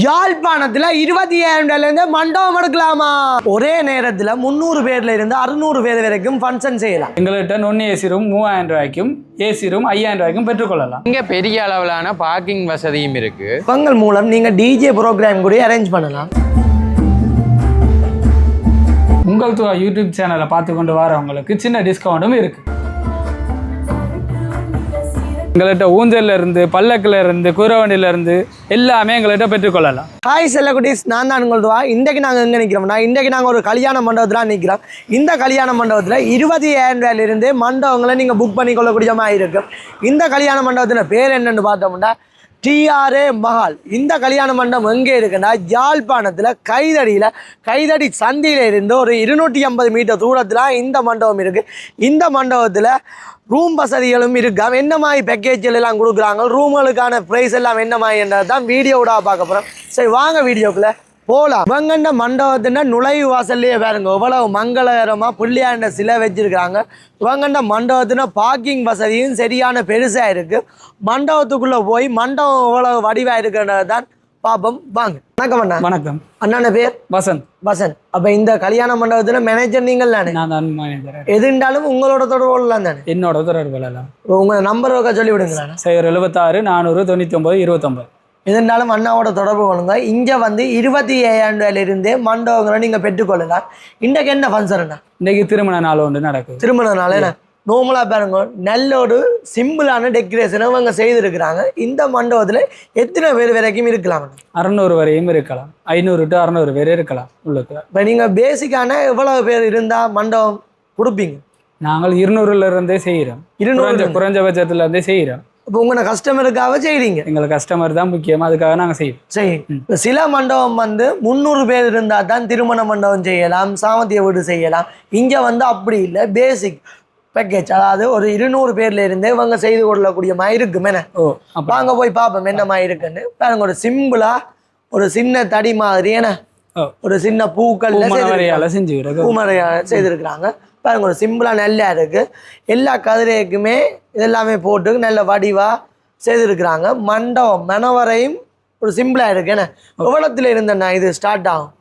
யாழ்ப்பாணத்துல இருபத்தி ஏழாயிரம் இருந்து மண்டபம் எடுக்கலாமா? ஒரே நேரத்துல முந்நூறு பேர்ல இருந்து அறுநூறு பேர் வரைக்கும் ஃபங்க்ஷன் செய்யலாம். எங்கள்கிட்ட நொன் ஏசி ரூம் மூவாயிரம் ரூபாய்க்கும் ஏசி ரூம் ஐயாயிரம் ரூபாய்க்கும் பெற்றுக்கொள்ளலாம். இங்கே பெரிய அளவிலான பார்க்கிங் வசதியும் இருக்கு. இவங்கள் மூலம் நீங்க டிஜே ப்ரோக்ராம் கூட அரேஞ்ச் பண்ணலாம். உங்கள் துவா யூடியூப் சேனலை பார்த்து கொண்டு வரவங்களுக்கு சின்ன டிஸ்கவுண்ட்டும் இருக்கு. எங்கள்கிட்ட ஊஞ்சல்ல இருந்து பல்லக்கில் இருந்து குதிரவண்டியில இருந்து எல்லாமே எங்கள்கிட்ட பெற்றுக்கொள்ளலாம். ஹாய் செல்லகுட்டிஸ் நான் தான் உங்களுதுவா இன்றைக்கு நாங்கள் எங்கே நிற்கிறோம்னா இன்றைக்கு நாங்கள் ஒரு கல்யாண மண்டபத்தில் நிற்கிறோம் இந்த கல்யாண மண்டபத்தில் இருபது ஏழாயிரம் ரூபாயிலிருந்து மண்டபங்களை நீங்கள் புக் பண்ணிக்கொள்ளக்கூடிய மாதிரி இருக்கும் இந்த கல்யாண மண்டபத்தில் பேர் என்னென்னு பார்த்தோம்னா டிஆர்ஏ மஹால். இந்த கல்யாண மண்டபம் எங்கே இருக்குன்னா யாழ்ப்பாணத்தில் கைதடியில் கைதடி சந்தியில் இருந்து ஒரு இருநூற்றி ஐம்பது மீட்டர் தூரத்தில் இந்த மண்டபம் இருக்குது இந்த மண்டபத்தில் ரூம் வசதிகளும் இருக்கா. என்ன மாதிரி பேக்கேஜில் எல்லாம் கொடுக்குறாங்க? ரூம்களுக்கான ப்ரைஸ் எல்லாம் என்ன மாதிரின்றது தான் வீடியோவோட பார்க்க போகிறோம் சரி வாங்க வீடியோக்குள்ளே. போகலாம் இவங்கண்ட மண்டபத்தின் நுழைவு வாசல்லையே பாருங்க எவ்வளவு மங்களகரமாக புள்ளியாண்ட சிலை வச்சிருக்காங்க இவங்கண்ட மண்டபத்தின பார்க்கிங் வசதியும் சரியான பெருசாக இருக்குது மண்டபத்துக்குள்ளே போய் மண்டபம் எவ்வளவு வடிவாக இருக்குன்றது தான் பார்ப்போம். வாங்க. வணக்கம் அண்ணா. வணக்கம். அண்ணான பேர்? வசந்த். வசந்த். அப்போ இந்த கல்யாண மண்டபத்தில் மேனேஜர் நீங்கள் தானே நான் தான் மேனேஜர் எதுண்டாலும் உங்களோட தொடர்பு கொள்ளலாம் தானே என்னோட தொடர்பு உங்கள் நம்பர் சொல்லி விடுங்களேன் சைபர் எழுபத்தாறு நானூறு தொண்ணூற்றி ஒம்பது இருபத்தொம்பது. இருந்தாலும் அண்ணாவோட தொடர்பு கொள்ளுங்க. இங்கே வந்து இருபத்தி ஏழாயிரம் ரூபாயிலிருந்தே மண்டபங்களை நீங்கள் பெற்றுக்கொள்ளலாம். இன்றைக்கு என்ன ஃபங்க்ஷன்ண்ணா இன்னைக்கு திருமண நாள் ஒன்று நடக்குது. திருமண நாள் என்ன? நார்மலாக பாருங்க நல்ல ஒரு சிம்பிளான டெக்கரேஷனை அவங்க செய்திருக்கிறாங்க. இந்த மண்டபத்தில் எத்தனை பேர் வரைக்கும் இருக்கலாம் அறநூறு வரையும் இருக்கலாம். ஐநூறு டு அறநூறு பேர் இருக்கலாம் உள்ளுக்கு. இப்போ நீங்கள் பேசிக்கான எவ்வளவு பேர் இருந்தால் மண்டபம் கொடுப்பீங்க? நாங்கள் இருநூறுல இருந்தே செய்கிறோம். இருநூறு குறைஞ்ச குறைஞ்சபட்சத்துல இருந்தே செய்கிறோம். இப்போ உங்களை கஸ்டமருக்காக செய்கிறீங்க எங்களுக்கு கஸ்டமர் தான் முக்கியம் அதுக்காக நாங்கள் செய்வோம். இப்ப சில மண்டபம் வந்து முந்நூறு பேர் இருந்தால் தான் திருமண மண்டபம் செய்யலாம் சாமத்திய வீடு செய்யலாம். இங்கே வந்து அப்படி இல்லை பேசிக் பேக்கேஜ் அதாவது ஒரு இருநூறு பேர்ல இருந்தே இவங்க செய்து கொள்ளக்கூடிய மாதிரி இருக்கும். என்ன? ஓ அப்போ வாங்க போய் பார்ப்போம் என்ன மாதிரி இருக்குன்னு. பாருங்க ஒரு சிம்பிளா ஒரு சின்ன தடி மாதிரி என்ன? ஓ. ஒரு சின்ன மணவரையால செஞ்சு விடுறது பூமரையா செய்திருக்கிறாங்க. பாருங்க ஒரு சிம்பிளா நல்லா இருக்கு. எல்லா கதிரைக்குமே இதெல்லாமே போட்டு நல்ல வடிவா செய்திருக்கிறாங்க. மண்டபம் மணவரையும் ஒரு சிம்பிளா இருக்கு. என்ன? எவ்வளத்துல இருந்தேண்ணா இது ஸ்டார்ட் ஆகும்?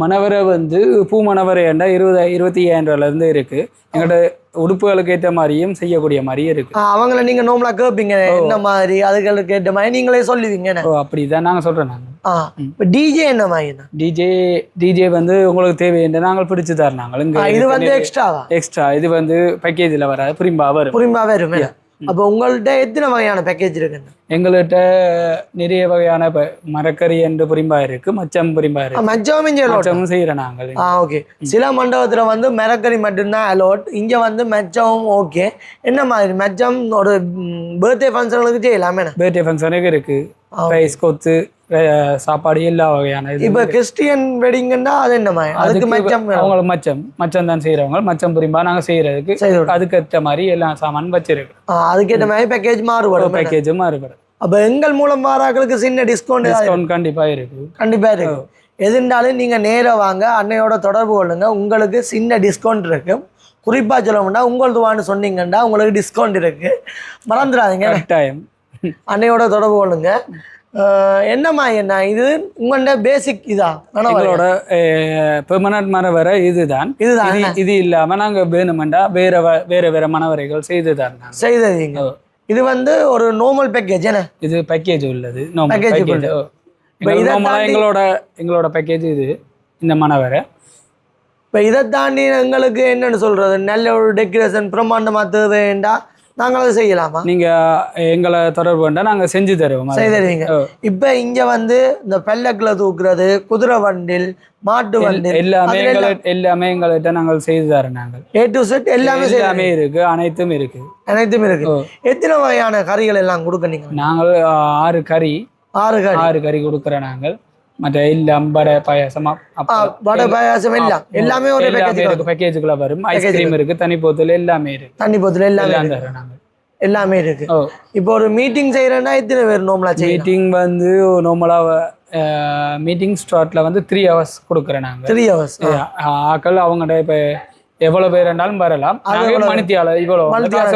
மணவரை வந்து பூ மணவரை ஏண்டா இருபது இருபத்தி ஐயாயிரம் ரூபாயில இருந்து இருக்கு. எங்கள்கிட்ட உடுப்புகளுக்கு ஏற்ற மாதிரியும் செய்யக்கூடிய மாதிரியும் இருக்கு. அவங்கள நீங்க நோம்பலா கேட்பீங்க என்ன மாதிரி அதுகளுக்கு ஏற்ற மாதிரி நீங்களே சொல்லுவீங்க ஓ அப்படிதான் நாங்கள் சொல்றோம் நாங்கள் இப்போ டிஜே என்ன மாதிரிண்ணா டிஜே டிஜே வந்து உங்களுக்கு தேவையான நாங்கள் பிடிச்சு தரோம் நாங்கள் இங்க இது வந்து எக்ஸ்ட்ராவா எக்ஸ்ட்ரா இது வந்து பேக்கேஜில் வராது புரிம்பா வரும். புரியுமா வரும் அப்போ உங்கள்ட்ட எத்தனை வகையான பேக்கேஜ் இருக்குண்ணா எங்கள்கிட்ட நிறைய வகையான மரக்கறி என்று புரிம்பா இருக்கு மச்சம் புரிம்பா இருக்கு. மச்சமும். மச்சமும் செய்யறோம் நாங்கள். ஆ ஓகே சில மண்டபத்துல வந்து மிரக்கறி மட்டும்தான் அலோட் இங்க வந்து மெச்சமும் ஓகே என்ன மாதிரி? மெச்சம் ஒரு பர்த்டே ஃபங்க்ஷனுக்கு செய்யலாமே பர்த்டே ஃபங்க்ஷனுக்கு இருக்கு. ரைஸ் கொத்து சாப்பாடு எல்லா வகையான இப்போ கிறிஸ்டியன் வெட்டிங்கன்னா அது என்ன அதுக்கு மெச்சம். அவங்களுக்கு மச்சம். மச்சம் தான் செய்யறவங்க மச்சம் புரிம்பா நாங்க செய்யறதுக்கு செய்து விடுறோம். அதுக்கேற்ற மாதிரி எல்லா சாமான் வச்சிருக்கு. ஆ, அதுக்கேற்ற மாதிரி பேக்கேஜ் மாறுபடும். பேக்கேஜும் மாறுபடும். அப்போ எங்கள் மூலம் வாராக்களுக்கு சின்ன டிஸ்கவுண்ட் டிஸ்கவுண்ட் கண்டிப்பா இருக்கு. கண்டிப்பா இருக்கு. எதுனாலும் நீங்க நேரா வாங்க. அன்னையோட தொடர்பு கொள்ளுங்க. உங்களுக்கு சின்ன டிஸ்கவுண்ட் இருக்கு. குறிப்பா சொல்லணும்னா உங்களது வான்னு சொன்னீங்கன்னா உங்களுக்கு டிஸ்கவுண்ட் இருக்கு. மறந்துடாதீங்க. கட்டாயம். அன்னையோட தொடர்பு கொள்ளுங்க. என்னம்மா என்ன? இது உங்கள்ட பேசிக் இதா. எங்களோட பெர்மனன்ட் மரவரை இதுதான். இதுதான் இது இது இல்லாம நாங்க வேணுமெண்டா வேற வேற வேற மனவரைகள் செய்து தரணும் செய்தீங்க. இது வந்து ஒரு நார்மல் பேக்கேஜ் என்ன? இது பேக்கேஜ் உள்ளது. பேக்கேஜ் எங்களோட எங்களோட பேக்கேஜ் இது இந்த மனவரை இப்போ இதை தாண்டி எங்களுக்கு என்னன்னு சொல்றது? நல்ல ஒரு டெக்கரேஷன் பிரம்மாண்டமா தேவைண்டா? நாங்கள் அதை செய்யலாமா? நீங்க எங்களை தொடர்பு கொண்டா நாங்க செஞ்சு தருவோம். செய்து தருவீங்க. இப்போ இங்க வந்து இந்த பெல்லக்கில் தூக்குறது குதிரை வண்டில் மாட்டு வண்டில் எல்லாமே எங்களை எல்லாமே எங்கள்கிட்ட நாங்கள் செய்து தரோம் நாங்கள். ஏ டு செட் எல்லாமே எல்லாமே இருக்கு அனைத்தும் இருக்கு. அனைத்தும் இருக்கு. எத்தனை வகையான கறிகள் எல்லாம் கொடுக்க நீங்க? நாங்கள் ஆறு கறி. ஆறு கறி. ஆறு கறி கொடுக்குறோம் நாங்கள். மற்ற எல்லாம் வடை பாயாசம். வடை பாயாசம் எல்லாம் எல்லாமே ஒரு பேக்கேஜ் பேக்கேஜுக்குள்ள வரும் ஐஸ்கிரீம் இருக்கு தனி போத்தல் எல்லாமே இருக்கு தண்ணி போத்துல எல்லாமே எல்லாம் இருக்கு. இப்போ ஒரு மீட்டிங் செய்யறேன்னா எத்தனை பேர் செய்யலாம் மீட்டிங் வந்து நார்மலாக மீட்டிங் ஸ்டார்ட்ல வந்து த்ரீ ஹவர்ஸ் கொடுக்குறோம் நாங்கள் த்ரீ ஹவர்ஸ் ஆக்கள் அவங்கள்ட்ட இப்போ எவ்வளவு பேர் இருந்தாலும் வரலாம். அது நாங்க எவ்வளவு? மணித்தியால இவ்வளவு.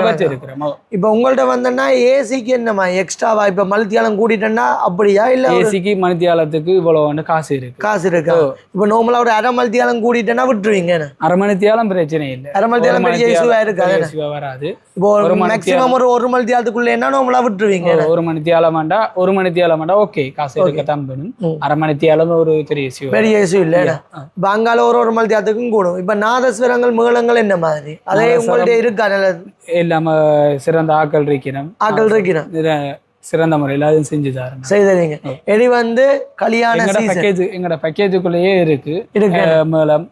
வச்சிருக்கிறோம் இப்போ உங்கள்ட்ட வந்தேன்னா ஏசிக்கு என்னம்மா? எக்ஸ்ட்ராவா இப்போ மல்த்தியாலம் கூட்டிட்டேன்னா அப்படியா? இல்லை ஏசிக்கு மணித்தியாலத்துக்கு இவ்வளவு வந்து காசு இருக்கு. காசு இருக்கா? இப்போ நார்மலாக ஒரு அரை மல்த்தியாலம் கூட்டிட்டேன்னா விட்டுருவீங்க? அரை மணித்தியாலம் பிரச்சனை இல்லை. அரை பெரிய மணித்தியாலம் இருக்காது issue வராது. இப்போ ஒரு மணித்தியாலம். மேக்ஸிமம் ஒரு ஒரு மல்த்தியாலத்துக்குள்ள என்ன நார்மலாக விட்டுருவீங்க? ஒரு மணித்தியாலம் வேண்டா ஒரு மணித்தியாலம் வேண்டா ஓகே காசு இருக்கத்தான் வேணும். அரை மணித்தியாலம் ஒரு பெரிய இஷ்யூ பெரிய இஷ்யூ இல்லை இப்போ அங்கால ஒரு ஒரு மல்த்தியாலத்துக்கும் கூடும். இப்போ நாதஸ்வரங்கள் மேளங்கள் என்ன மாதிரி? அதே உங்கள்ட்ட இருக்கா நல்ல இல்லாம சிறந்த ஆக்கள் இருக்கிறோம். ஆக்கள் இருக்கிறேன் இத சிறந்த முறையில் அதுவும் செஞ்சு தரேன். செய்தீங்க இனி வந்து கல்யாண பேக்கேஜ் எங்கட பேக்கேஜுக்குள்ளேயே இருக்கு. மேளம்.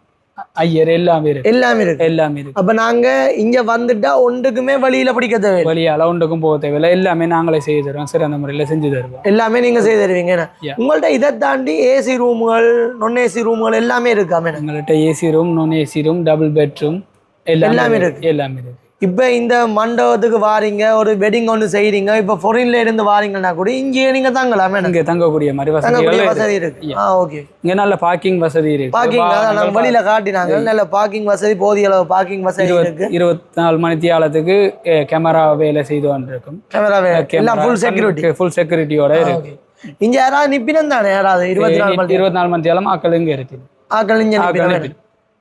ஐயர் எல்லாமே இருக்கு. எல்லாமே இருக்கு. எல்லாமே இருக்கு. அப்ப நாங்க இங்க வந்துட்டா ஒன்றுக்குமே வழியில பிடிக்க தேவையில்லை. வழி அளவுண்டுக்கும் போக தேவையில்லை. எல்லாமே நாங்களே செய்து தருவோம். சிறந்த முறையில செஞ்சு தருவோம். எல்லாமே நீங்க செய்து தருவீங்க. உங்கள்ட்ட இதை தாண்டி ஏசி ரூம்கள் நான் ஏசி ரூம்கள் எல்லாமே இருக்காமே எங்கள்கிட்ட AC room non AC room double bedroom எல்லாமே இருக்கு. இருக்கு. எல்லாமே இருக்கு. இப்ப இந்த மண்டபத்துக்கு வாரீங்க ஒரு வெட்டிங் ஒன்று செய்றீங்க இப்ப ஃபாரின்ல இருந்து வாரீங்கன்னா கூட இங்கேயே நீங்க தங்கலாமே இங்க தங்கக்கூடிய மாதிரி வசதிகள் வசதி இருக்கு. ஆ ஓகே இங்க நல்ல பார்க்கிங் வசதி இருக்கு. பார்க்கிங் அதான் நாங்க வாகனங்கள் வெளியில காட்டினாங்க. நல்ல பார்க்கிங் வசதி போதிய அளவு பார்க்கிங் வசதி இருக்கு. இருபத்தி நாலு மணி தியாலத்துக்கு கேமரா வேலை செய்து கொண்டிருக்கும் கேமரா எல்லாம் ஃபுல் செக்யூரிட்டி ஃபுல் செக்யூரிட்டியோட இருக்கு. இங்க யாராவது நிப்பினம் தானே? யாராவது இருபத்தி நாலு மணி இருபத்தி நாலு மணி தியாலம் ஆக்கள் இங்க இருக்கு ஆக்கள் இங்க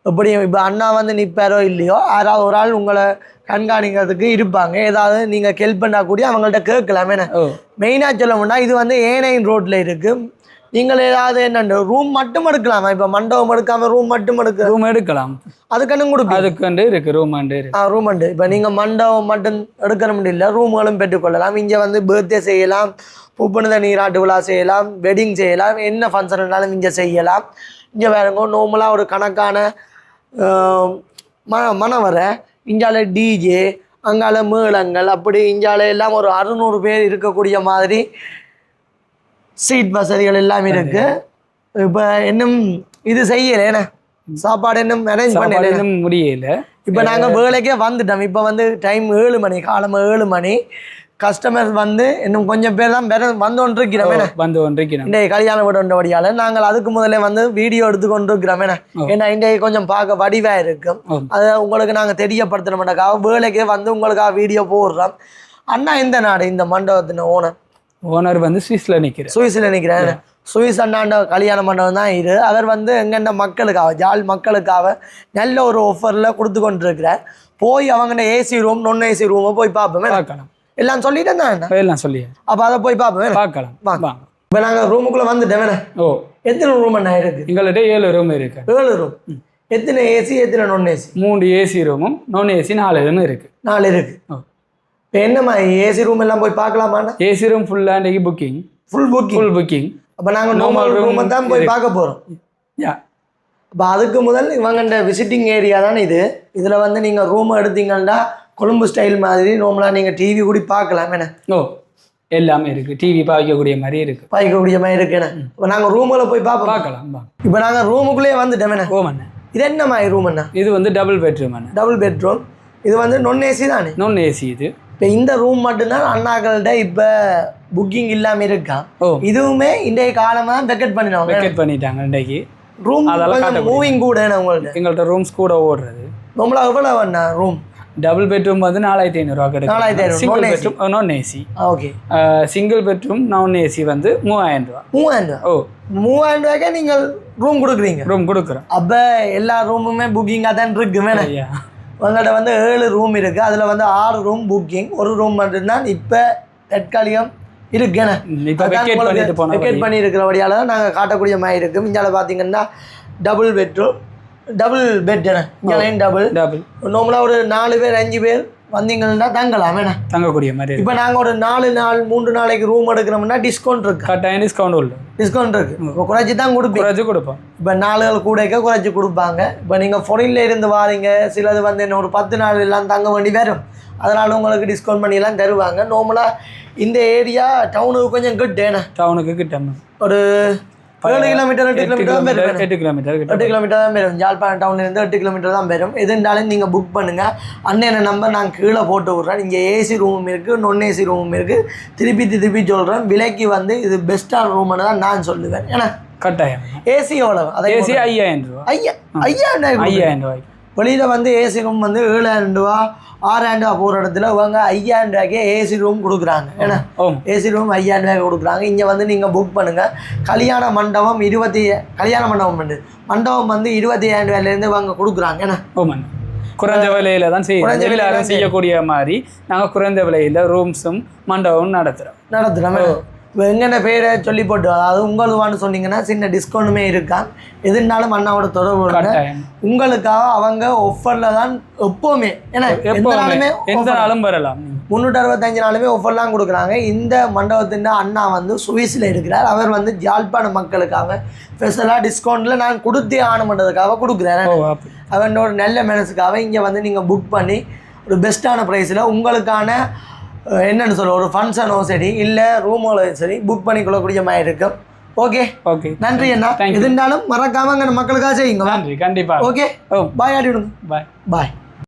எப்படி இப்போ அண்ணா வந்து நிற்பாரோ இல்லையோ? யாராவது ஒரு ஆள் உங்களை கண்காணிக்கிறதுக்கு இருப்பாங்க. ஏதாவது நீங்கள் ஹெல்ப் பண்ணா கூட அவங்கள்ட்ட கேட்கலாமே. ஓ. மெயினாக சொல்லணும்னா இது வந்து ஏனைன் ரோட்டில் இருக்கு. நீங்கள் ஏதாவது என்ன ரூம் மட்டும் எடுக்கலாமா? இப்போ மண்டபம் எடுக்காம ரூம் மட்டும் எடுக்க. ரூம் எடுக்கலாம். அதுக்கன்னு கொடுப்பீங்க. அதுக்கு இருக்கு ரூம் இருக்கு. ஆ ரூம் உண்டு. இப்போ நீங்கள் மண்டபம் மட்டும் எடுக்கணும் இல்லை ரூம்களும் பெற்றுக்கொள்ளலாம். இங்கே வந்து பர்த்டே செய்யலாம் புப்புனித நீராட்டு விழா செய்யலாம் வெட்டிங் செய்யலாம் என்ன ஃபங்க்ஷன் இருந்தாலும் இங்கே செய்யலாம். இங்கே வேறங்க நார்மலாக ஒரு கணக்கான ம மணவரை இங்கால டிஜே அங்கால மேளங்கள் அப்படி இங்கால எல்லாம் ஒரு அறுநூறு பேர் இருக்கக்கூடிய மாதிரி சீட் வசதிகள் எல்லாம் இருக்கு. இப்போ இன்னும் இது செய்யலை. என்ன? சாப்பாடு இன்னும் அரேஞ்ச் பண்ணல இன்னும் முடியல. இப்போ நாங்கள் வேலைக்கே வந்துட்டோம். இப்போ வந்து டைம் ஏழு மணி காலமாக ஏழு மணி. கஸ்டமர்ஸ் வந்து இன்னும் கொஞ்சம் பேர் தான் வேற வந்து கொண்டிருக்கிறோம் வந்து கொண்டிருக்கிறோம். இன்றைய கல்யாண வீடு வழியால் நாங்கள் அதுக்கு முதல்ல வந்து வீடியோ எடுத்து கொண்டிருக்கிறோம். ஏன்னா இன்றைய கொஞ்சம் பார்க்க வடிவாக இருக்கும். அதை உங்களுக்கு நாங்கள் தெரியப்படுத்த மாட்டோக்காக வேலைக்கே வந்து உங்களுக்காக வீடியோ போடுறோம். அண்ணா இந்த நாடு? இந்த மண்டபத்தின் ஓனர். ஓனர் வந்து சுவிஸ்ல நிக்கிறேன் சுவிஸில் நிற்கிறேன் சுவிஸ் அண்ணாண்ட கல்யாண மண்டபம் தான் இது. அவர் வந்து எங்கென்ன மக்களுக்காக ஜால் மக்களுக்காக நல்ல ஒரு ஆஃபரில் கொடுத்து கொண்டிருக்கிறார். போய் அவங்கள்ட்ட ஏசி ரூம் நான் ஏசி ரூமை போய் பார்ப்போமே பார்க்கலாம். எல்லாம் சொல்லிட்டேன் தான் எல்லாம் சொல்லி அப்போ அதை போய் பார்ப்போமே பார்க்கலாம். வாங்க. வாங்க. இப்போ நாங்கள் ரூமுக்குள்ளே வந்துட்டோம் வேணே. ஓ. எத்தனை ரூம் அண்ணா இருக்கு? எங்கள்கிட்ட ஏழு ரூம் இருக்கு. ஏழு ரூம் எத்தனை ஏசி எத்தனை நான் ஏசி மூணு ஏசி ரூமும் நான் ஏசி நாலு ரூம் இருக்கு. நாலு இருக்கு. இப்போ என்னம்மா ஏசி ரூம் எல்லாம் போய் பார்க்கலாமாண்ணா ஏசி ரூம் ஃபுல்லாக இன்றைக்கி booking full booking full booking அப்போ நாங்கள் நார்மல் ரூமை தான் போய். பார்க்க போகிறோம் யா. அப்போ அதுக்கு முதல் இவங்கண்ட விசிட்டிங் ஏரியா தான் இது. இதில் வந்து நீங்கள் ரூம் எடுத்தீங்கன்னா கொழும்பு ஸ்டைல் மாதிரி நார்மலாக நீங்கள் டிவி கூட பார்க்கலாம் என்ன? ஓ எல்லாமே இருக்கு. டிவி பார்க்கக்கூடிய மாதிரி இருக்கு. பாய்க்கக்கூடிய மாதிரி இருக்கு என்ன? இப்போ நாங்கள் ரூமில் போய் பார்ப்போம். பார்க்கலாம் இப்போ நாங்கள் ரூமுக்குள்ளேயே வந்துட்டோம் என்ன? ஓ அண்ணா. இது என்ன மாதிரி ரூம் என்ன இது வந்து டபுள் பெட்ரூம் அண்ணா. டபுள் பெட்ரூம் இது வந்து நொன் ஏசி தானே? நான் ஏசி இது. இப்போ இந்த ரூம் மட்டும்தான் அண்ணாக்கள்கிட்ட இப்போ புக்கிங் இல்லாமல் இருக்கா? ஓ. இதுவுமே இன்றைய காலமாக தான் வெக்கெட் பண்ணிடுவாங்க வெக்கெட் பண்ணிட்டாங்க இன்றைக்கு. ரூம் அதெல்லாம். மூவிங் கூட என்ன உங்கள்ட்ட? எங்கள்கிட்ட ரூம்ஸ் கூட ஓடுறது. நம்மளா எவ்வளோ அண்ணா ரூம் டபுள் பெட்ரூம் வந்து நாலாயிரத்தி ஐநூறுரூவா நாலாயிரத்தி கிடைக்கும் ஐநூறு, single. Bedroom non AC okay single bedroom non AC வந்து மூவாயிரம் ரூபா. மூவாயிரம் ரூபா? ஓ. மூவாயிரம் ரூபாய்க்கே நீங்கள் ரூம் கொடுக்குறீங்க? ரூம் கொடுக்குறோம். அப்போ எல்லா ரூமுமே புக்கிங்காக தான் இருக்கு வேணே? ஐயா. உங்கள்கிட்ட வந்து ஏழு ரூம் இருக்குது அதில் வந்து ஆறு ரூம் புக்கிங் ஒரு ரூம் மட்டும்தான் இப்போ தற்காலிகம் இருக்குண்ணே இப்போ வெக்கேட் பண்ணி இருக்கிறபடியால தான் நாங்கள் காட்டக்கூடிய மாதிரி இருக்கும் இந்தியாவில் பார்த்தீங்கன்னா டபுள் பெட்ரூம் டபுள் பெட் என்ன இங்கேயும் டபுள் டபுள் நார்மலாக ஒரு நாலு பேர் அஞ்சு பேர் வந்தீங்கன்னா தங்கலாம் வேணா. தங்கக்கூடிய மாதிரி இப்போ நாங்கள் ஒரு நாலு நாள் மூன்று நாளைக்கு ரூம் எடுக்கிறோம்னா டிஸ்கவுண்ட் இருக்கு. கட்டாயம் டிஸ்கவுண்ட் உள்ள டிஸ்கவுண்ட் இருக்கு. இப்போ குறைச்சி தான் கொடுப்பீங்க. குறைச்சு கொடுப்போம். இப்போ நாளுகள் கூடக்க குறைச்சி கொடுப்பாங்க. இப்போ நீங்கள் ஃபொரின்ல இருந்து வாரீங்க சிலது வந்து என்ன ஒரு பத்து நாள் எல்லாம் தங்க வேண்டி வரும். அதனால உங்களுக்கு டிஸ்கவுண்ட் பண்ணிலாம் தருவாங்க. நார்மலாக இந்த ஏரியா டவுனுக்கு கொஞ்சம் கிட்ட ஏன்னா. டவுனுக்கு கிட்ட ஒரு ஏழு கிலோமீட்டர் எட்டு கிலோமீட்டர் எட்டு கிலோமீட்டர் எட்டு கிலோமீட்டர் தான் வரும். ஜாழ்ப்பாணம் டவுன்லேருந்து எட்டு கிலோமீட்டர் தான் வரும். எதுனாலும் நீங்கள் புக் பண்ணுங்கள் அண்ணன் நம்பர் நான் கீழே போட்டு விட்றேன். இங்கே ஏசி ரூமும் இருக்குது நான் ஏசி ரூமும் இருக்குது திருப்பி திருப்பி சொல்கிறேன் விலைக்கு வந்து இது பெஸ்ட்டான ரூம்னு தான் நான் சொல்லுவேன். ஏன்னா கட்டாயம். ஏசி எவ்வளோ அதை ஏசி ஐயாயிரம் ரூபா ஐயா ஐயா என்ன ஐயாயிரம் ரூபாய்க்கு. வெளியில் வந்து ஏசி ரூம் வந்து ஏழாயிரம் ரூபா ஆறாயிரம் ரூபா போகிற இடத்துல இவங்க ஐயாயிரம் ரூபாய்க்கே ஏசி ரூம் கொடுக்குறாங்க. ஏன்னா ஏசி ரூம் ஐயாயிரம் ரூபாய்க்கு கொடுக்குறாங்க. இங்கே வந்து நீங்கள் புக் பண்ணுங்கள் கல்யாண மண்டபம் இருபத்தி கல்யாண மண்டபம் வந்து மண்டபம் வந்து இருபத்தி ஐயாயிரம் ரூபாயிலேருந்து இவங்க கொடுக்குறாங்க. ஏன்னா குறைஞ்ச விலையில தான் செய்யும் குறைஞ்ச விலையில செய்யக்கூடிய மாதிரி நாங்கள் குறைந்த விலையில ரூம்ஸும் மண்டபமும் நடத்துகிறோம் நடத்துகிறோம் இப்போ எங்கென்ன பேரை சொல்லி போட்டு அதாவது உங்களுவான்னு சொன்னீங்கன்னா சின்ன டிஸ்கவுண்ட்டுமே இருக்கா? எதுனாலும் அண்ணாவோட தொடர்பு உங்களுக்காக அவங்க ஒஃபரில் தான் எப்போவுமே ஏன்னா எந்த நாளுமே எந்த நாளும் வரலாம். முந்நூற்றி அறுபத்தஞ்சு நாளுமே ஒஃபர்லாம் கொடுக்குறாங்க. இந்த மண்டபத்தின் அண்ணா வந்து சுவிஸில் இருக்கிறார். அவர் வந்து ஜாழ்ப்பாண மக்களுக்காக ஸ்பெஷலாக டிஸ்கவுண்ட்டில் நான் கொடுத்தே ஆகணுன்றதுக்காக கொடுக்குறேன் அவனோட நல்ல மனசுக்காக இங்கே வந்து நீங்கள் புக் பண்ணி ஒரு பெஸ்ட்டான ப்ரைஸில் உங்களுக்கான என்னன்னு சொல்ல ஒரு ஃபங்க்ஷனோ சரி இல்லை ரூமோ சரி புக் பண்ணி கொள்ளக்கூடிய மாதிரி இருக்கும். ஓகே ஓகே நன்றி அண்ணா. இருந்தாலும் மறக்காம மக்களுக்காக செய்யுங்க நன்றி கண்டிப்பாக ஓகே பாய் ஆடி விடுங்க. பாய் பாய்